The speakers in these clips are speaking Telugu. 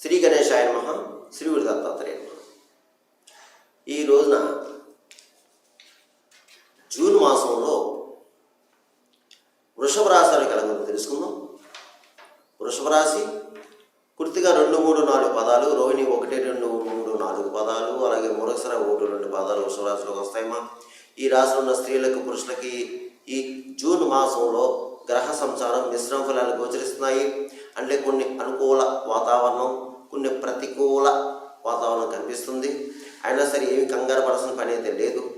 శ్రీ గణేశాయ నమ శ్రీ గురు దత్తాత్రేయ నమః. ఈ రోజున జూన్ మాసంలో వృషభ రాశి అని ఎలా తెలుసుకుందాం. వృషభ రాశి కుర్తిగా రెండు మూడు నాలుగు పదాలు రోహిణి ఒకటి రెండు మూడు నాలుగు పదాలు అలాగే మురసర ఒకటి రెండు పదాలు వృషభ రాశిలోకి వస్తాయమ్మా. ఈ రాశిలో ఉన్న స్త్రీలకు పురుషులకి ఈ జూన్ మాసంలో గ్రహ సంచారం మిశ్రమ ఫలాలు గోచరిస్తున్నాయి. అంటే కొన్ని అనుకూల వాతావరణం కొన్ని ప్రతికూల వాతావరణం కనిపిస్తుంది. అయినా సరే ఏమి కంగారు పడాల్సిన పని అయితే లేదు.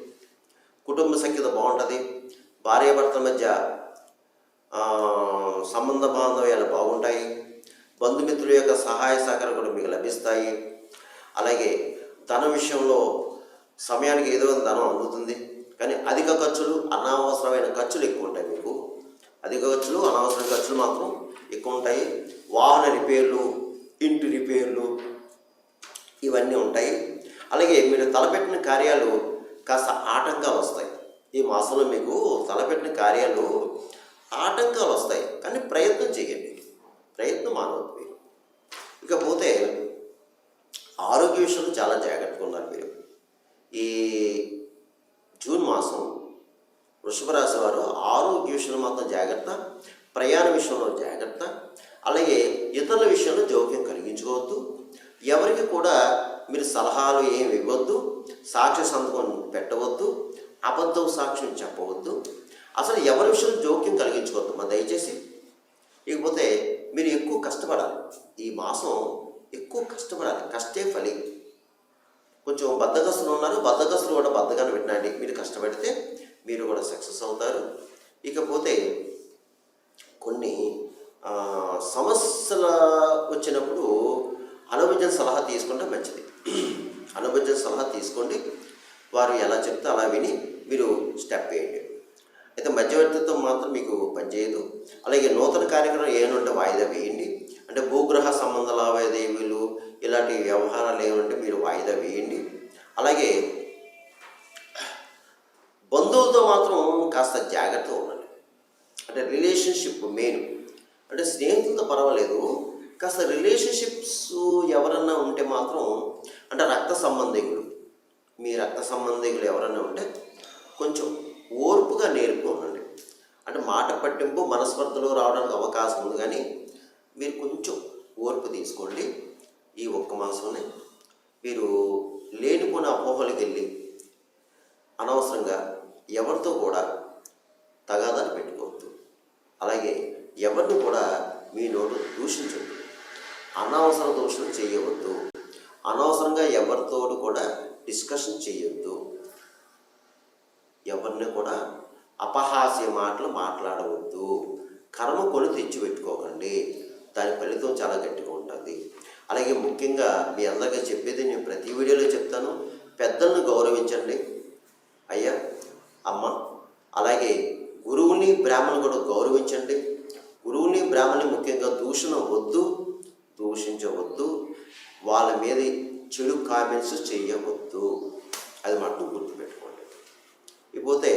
కుటుంబ సఖ్యత బాగుంటుంది. భార్యాభర్తల మధ్య సంబంధ బాంధవ్యాలు బాగుంటాయి. బంధుమిత్రుల యొక్క సహాయ సహకారం కూడా మీకు లభిస్తాయి. అలాగే ధన విషయంలో సమయానికి ఏదో ధనం అందుతుంది. కానీ అధిక ఖర్చులు అనవసరమైన ఖర్చులు ఎక్కువ ఉంటాయి మీకు. అధిక ఖర్చులు అనవసర ఖర్చులు మాత్రం ఎక్కువ ఉంటాయి. వాహన రిపేర్లు ఇంటి రిపేర్లు ఇవన్నీ ఉంటాయి. అలాగే మీరు తలపెట్టిన కార్యాలు కాస్త ఆటంకాలు వస్తాయి. ఈ మాసంలో మీకు తలపెట్టిన కార్యాలు ఆటంకాలు వస్తాయి. కానీ ప్రయత్నం చేయండి. ప్రయత్నం మానవద్దు మీరు. ఇకపోతే ఆరోగ్య విషయంలో చాలా జాగ్రత్తగా ఉన్నారు మీరు. ఈ జూన్ మాసం వృషభ రాశి వారు ఆరోగ్య విషయంలో మాత్రం జాగ్రత్త ప్రయాణ విషయంలో జాగ్రత్త అలాగే ఇతరుల విషయంలో జోక్యం కలిగించుకోవద్దు. ఎవరికి కూడా మీరు సలహాలు ఏమి ఇవ్వద్దు సాక్ష్య సంతకం పెట్టవద్దు అబద్ధం సాక్ష్యం చెప్పవద్దు. అసలు ఎవరి విషయంలో జోక్యం కలిగించుకోవద్దు మా దయచేసి. ఇకపోతే మీరు ఎక్కువ కష్టపడాలి. ఈ మాసం ఎక్కువ కష్టపడాలి. కష్టే ఫలి. కొంచెం బద్దగస్తులు ఉన్నారు. బద్దగస్తులు కూడా బద్దగానే పెట్టండి మీరు కష్టపడితే మీరు కూడా సక్సెస్ అవుతారు. ఇకపోతే కొన్ని సమస్యల వచ్చినప్పుడు అనుభవజన సలహా తీసుకుంటే మంచిది. అనుభవజన సలహా తీసుకోండి. వారు ఎలా చెప్తే అలా విని మీరు స్టెప్ వేయండి. అయితే మధ్యవర్తిత్వం మాత్రం మీకు పనిచేయదు. అలాగే నూతన కార్యక్రమం ఏమంటే వాయిదా వేయండి. అంటే భూగ్రహ సంబంధ లావాదేవీలు ఇలాంటి వ్యవహారాలు ఏమంటే మీరు వాయిదా వేయండి. అలాగే బంధువులతో మాత్రం కాస్త జాగ్రత్తగా ఉండండి. అంటే రిలేషన్షిప్ మెయిన్ అంటే స్నేహితులతో పర్వాలేదు కాస్త రిలేషన్షిప్స్ ఎవరన్నా ఉంటే మాత్రం అంటే రక్త సంబంధికులు. మీ రక్త సంబంధికులు ఎవరన్నా ఉంటే కొంచెం ఓర్పుగా నేర్పు ఉండండి. అంటే మాట పట్టింపు మనస్పర్ధలు రావడానికి అవకాశం ఉంది కానీ మీరు కొంచెం ఓర్పు తీసుకోండి. ఈ ఒక్క మాసంలో మీరు లేనిపోయిన అపోహలకు వెళ్ళి అనవసరంగా ఎవరితో కూడా తగాదాలు పెట్టుకోవద్దు. అలాగే ఎవరిని కూడా మీ నోటు దూషించవద్దు అనవసర దూషణ చేయవద్దు. అనవసరంగా ఎవరితో కూడా డిస్కషన్ చేయొద్దు. ఎవరిని కూడా అపహాస్య మాటలు మాట్లాడవద్దు. కర్మ కొని తెచ్చి పెట్టుకోకండి దాని ఫలితం చాలా గట్టిగా ఉంటుంది. అలాగే ముఖ్యంగా మీ అందరికీ చెప్పేది నేను ప్రతి వీడియోలో చెప్తాను. పెద్దలను గౌరవించండి. అయ్యా. అమ్మ అలాగే గురువుని బ్రాహ్మణుని కూడా గౌరవించండి. గురువుని బ్రాహ్మణుని ముఖ్యంగా దూషణ వద్దు దూషించవద్దు వాళ్ళ మీద చెడు కామెంట్స్ చేయవద్దు. అది మటు గుర్తుపెట్టుకోండి. ఇకపోతే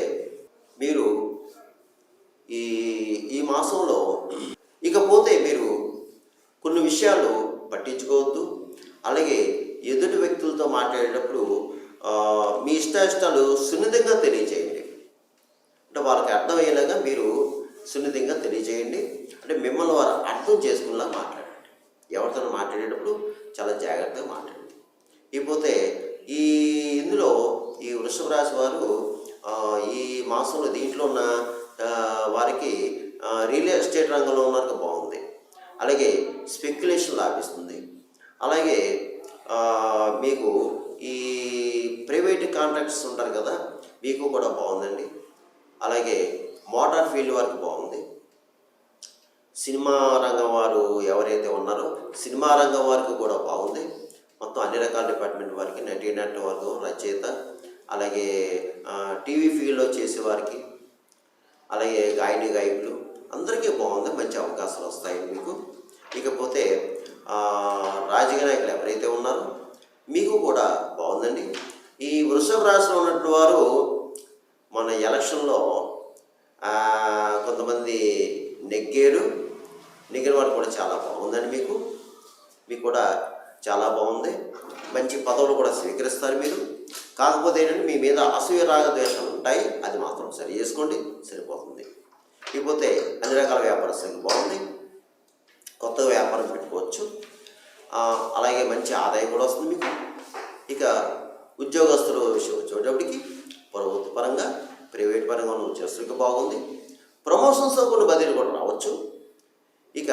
మీరు ఈ ఈ మాసంలో ఇకపోతే మీరు కొన్ని విషయాలు పట్టించుకోవద్దు. అలాగే ఎదుటి వ్యక్తులతో మాట్లాడేటప్పుడు మీ ఇష్టాయిష్టాలు సున్నితంగా తెలియజేయండి అర్థమయ్యేలాగా మీరు సున్నితంగా తెలియజేయండి. అంటే మిమ్మల్ని వారు అర్థం చేసుకునేలా మాట్లాడండి. ఎవరితో మాట్లాడేటప్పుడు చాలా జాగ్రత్తగా మాట్లాడండి. ఇకపోతే ఈ ఇందులో ఈ వృషభ రాశి వారు ఈ మాసంలో దీంట్లో ఉన్న వారికి రియల్ ఎస్టేట్ రంగంలో ఉన్నారు బాగుంది. అలాగే స్పెక్యులేషన్ లాభిస్తుంది. అలాగే మీకు ఈ ప్రైవేట్ కాంట్రాక్ట్స్ ఉంటారు కదా మీకు కూడా బాగుందండి. అలాగే మోటార్ ఫీల్డ్ వరకు బాగుంది. సినిమా రంగం వారు ఎవరైతే ఉన్నారో సినిమా రంగం వారికి కూడా బాగుంది. మొత్తం అన్ని రకాల డిపార్ట్మెంట్ వారికి నటీ నట వరకు రచయిత అలాగే టీవీ ఫీల్డ్లో చేసే వారికి అలాగే గాయని గాయకులు అందరికీ బాగుంది. మంచి అవకాశాలు వస్తాయి మీకు. ఇకపోతే రాజకీయ నాయకులు ఎవరైతే ఉన్నారో మీకు కూడా బాగుందండి. ఈ వృషభ రాశిలో ఉన్నటువంటి వారు మన ఎలక్షన్లో కొంతమంది నెగ్గారు. నెగ్గిన వాడు కూడా చాలా బాగుందండి మీకు. మీకు కూడా చాలా బాగుంది. మంచి పదవులు కూడా స్వీకరిస్తారు మీరు. కాకపోతే ఏంటంటే మీ మీద అసూయ రాగ ద్వేషాలు ఉంటాయి. అది మాత్రం సరి చేసుకోండి సరిపోతుంది. ఇకపోతే అన్ని రకాల వ్యాపారస్తులకు బాగుంది. కొత్త వ్యాపారం పెట్టుకోవచ్చు. అలాగే మంచి ఆదాయం కూడా వస్తుంది మీకు. ఇక ఉద్యోగస్తుల విషయం వచ్చేటప్పటికి ప్రభుత్వ పరంగా ప్రైవేట్ పరంగా ఉన్న ఉద్యోగస్తులకు బాగుంది. ప్రమోషన్స్ కొన్ని బదిలీ కూడా రావచ్చు. ఇక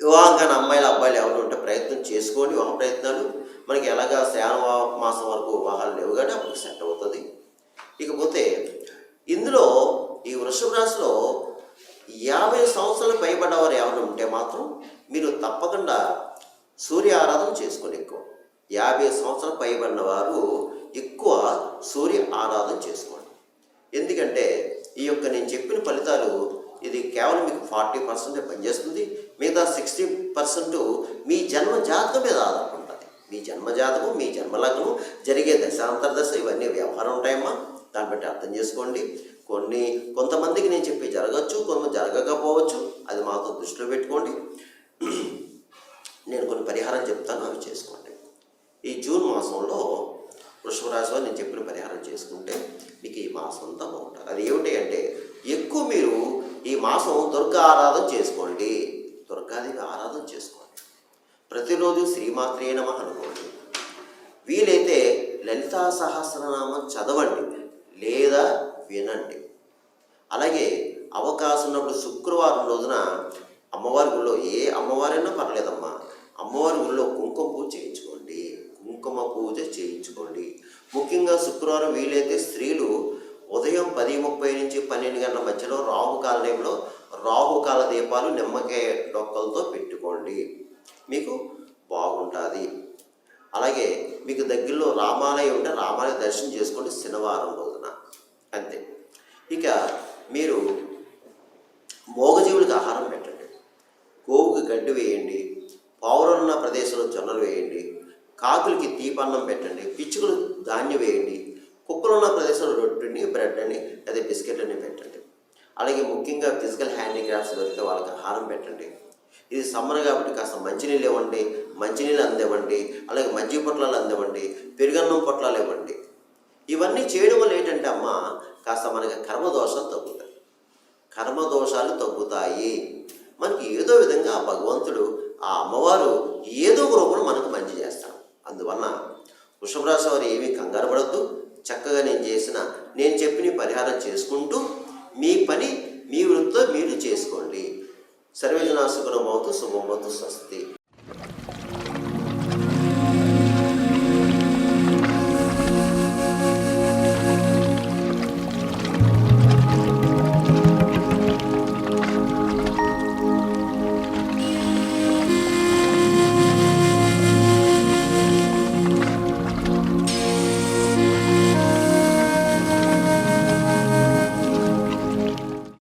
వివాహం కాని అమ్మాయిలు అబ్బాయిలు ఎవరు ఉంటే ప్రయత్నం చేసుకోండి వివాహ ప్రయత్నాలు. మనకి ఎలాగా శ్రావణ మాసం వరకు వివాహాలు లేవు కానీ అప్పుడు సెట్ అవుతుంది. ఇకపోతే ఇందులో ఈ వృషభ రాశిలో యాభై సంవత్సరాలు పైబడ్డవారు ఎవరు ఉంటే మాత్రం మీరు తప్పకుండా సూర్య ఆరాధన చేసుకోండి ఎక్కువ. యాభై సంవత్సరాలు పైబడిన వారు ఎక్కువ సూర్య ఆరాధన చేసుకోండి. ఎందుకంటే ఈ యొక్క నేను చెప్పిన ఫలితాలు ఇది కేవలం మీకు ఫార్టీ పర్సెంటే పనిచేస్తుంది మిగతా సిక్స్టీ పర్సెంట్ మీ జన్మ జాతకం మీద ఆధారపడుతుంది. మీ జన్మ జాతకం మీ జన్మలగ్నం జరిగే దశాంతర దశ ఇవన్నీ వ్యవహారం ఉంటాయమ్మా. దాన్ని బట్టి అర్థం చేసుకోండి. కొన్ని కొంతమందికి నేను చెప్పి జరగచ్చు కొంత జరగకపోవచ్చు అది మాత్రం దృష్టిలో పెట్టుకోండి. నేను కొన్ని పరిహారం చెప్తాను అవి చేసుకోండి. ఈ జూన్ మాసంలో వృషభ రాశిలో నేను చెప్పిన పరిహారం చేసుకుంటే మాసం అంతా బాగుంటుంది అది ఏమిటి అంటే ఎక్కువ మీరు ఈ మాసం దుర్గా ఆరాధన చేసుకోండి. దుర్గాదేవి ఆరాధన చేసుకోండి. ప్రతిరోజు శ్రీమాత్రే నమ అనుకోండి. వీలైతే లలితా సహస్రనామం చదవండి లేదా వినండి. అలాగే అవకాశం ఉన్నప్పుడు శుక్రవారం రోజున అమ్మవారి గుళ్ళో ఏ అమ్మవారైనా పర్లేదమ్మా. అమ్మవారి గుళ్ళో కుంకుమ పూజ చేయించుకోండి. కుంకుమ పూజ చేయించుకోండి. ముఖ్యంగా శుక్రవారం వీలైతే స్త్రీలు ఉదయం పది ముప్పై నుంచి పన్నెండు గంటల మధ్యలో రాహుకాల టైంలో రాహుకాల దీపాలు నిమ్మకాయ డొక్కలతో పెట్టుకోండి. మీకు బాగుంటుంది. అలాగే మీకు దగ్గరలో రామాలయం ఉంటే రామాలయ దర్శనం చేసుకోండి శనివారం రోజున. అంతే. ఇక మీరు మోగజీవులకు ఆహారం పెట్టండి. గోవుకి గడ్డి వేయండి. పావురున్న ప్రదేశంలో జొన్నలు వేయండి. కాకులకి దీపాన్నం పెట్టండి. పిచ్చుకలు ధాన్యం వేయండి. కుక్కలు ఉన్న ప్రదేశంలో రొట్టెని బ్రెడ్ అని లేదా బిస్కెట్ అని పెట్టండి. అలాగే ముఖ్యంగా ఫిజికల్ హ్యాండిక్రాఫ్ట్స్ దొరికితే వాళ్ళకి ఆహారం పెట్టండి. ఇది సమ్మర్ కాబట్టి కాస్త మంచినీళ్ళు ఇవ్వండి మంచినీళ్ళు అందివ్వండి అలాగే మజ్జిగ పొట్లాలు అందివ్వండి పెరుగన్నం పొట్లాలు ఇవ్వండి. ఇవన్నీ చేయడం వల్ల ఏంటంటే అమ్మ కాస్త మనకి కర్మదోషాలు తగ్గుతాయి. కర్మదోషాలు తగ్గుతాయి. మనకి ఏదో విధంగా ఆ భగవంతుడు ఆ అమ్మవారు ఏదో ఒక రూపంలో మనకు మంచి చేస్తాడు. అందువలన వృషభరాశి వారు ఏమీ కంగారు పడద్దు. చక్కగా నేను చేసిన నేను చెప్పిన పరిహారం చేసుకుంటూ మీ పని మీ వృత్తితో మీరు చేసుకోండి. సర్వేజనాశుకులం అవుతూ శుభమవుతూ స్వస్తి.